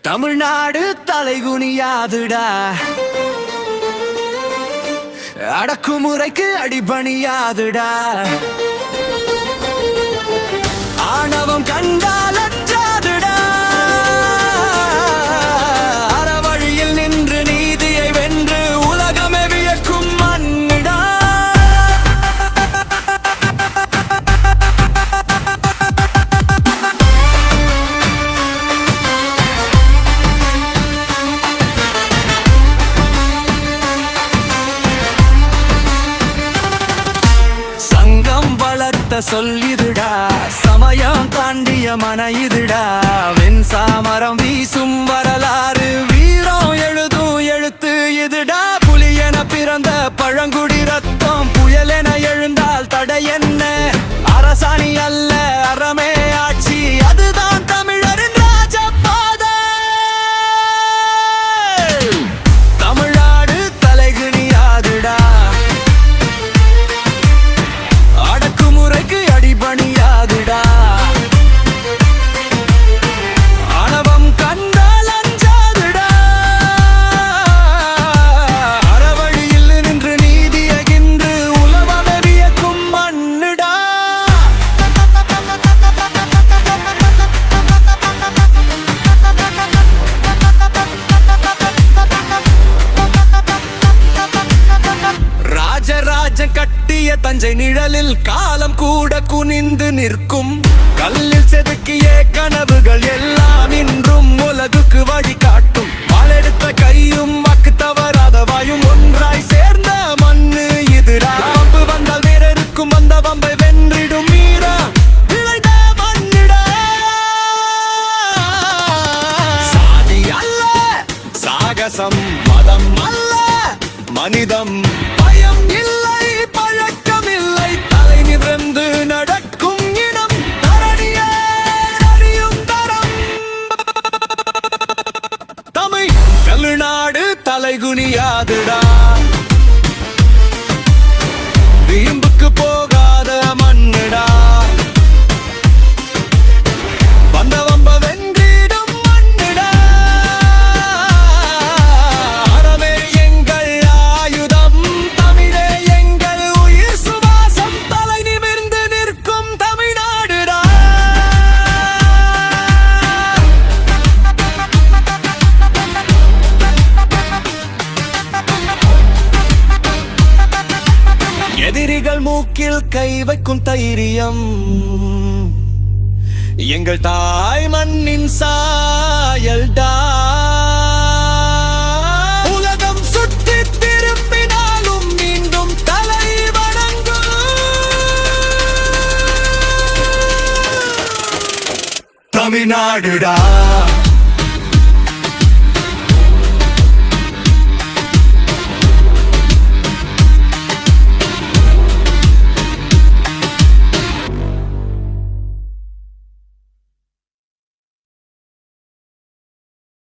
தமிழ்நாடு தலைகுனியாதுடா அடக்குமுறைக்கு அடிபணியாதுடா. ஆணவம் கண்டா வளர்த்த சொல்லிதுடா சமயம் தாண்டிய மன இதுடா வெண் சாமரம் வீசும் வரலாறு வீரம் எழுதும் எழுத்து இதுடா. புலி என பிறந்த பழங்குடி ரத்தம் புயல் என எழுந்தால் தடை என்ன? அரசாணி அல்ல தஞ்சை நிழலில் காலம் கூட குனிந்து நிற்கும். கல்லில் செதுக்கிய கனவுகள் எல்லாம் இன்றும் உலகுக்கு வழிகாட்டும் வாளெடுத்த கையும் வாக்கு தவறாத வாயும் ஒன்றாய் சேர்ந்த மண்ணு இதுடா வம்பு வந்தால் வேற இருக்கும் வம்பை வென்றிடும் மீரா சாகசம் மதம் அல்ல மனிதம் பயம் இல்லை. தலைகுனியாதுடா எதிரிகள் மூக்கில் கை வைக்கும் தைரியம். எங்கள் தாய் மண்ணின் சாயல்டா உலகம் சுற்றி திரும்பினாலும் மீண்டும் தலை வணங்கும். தமிழ்நாடுடா.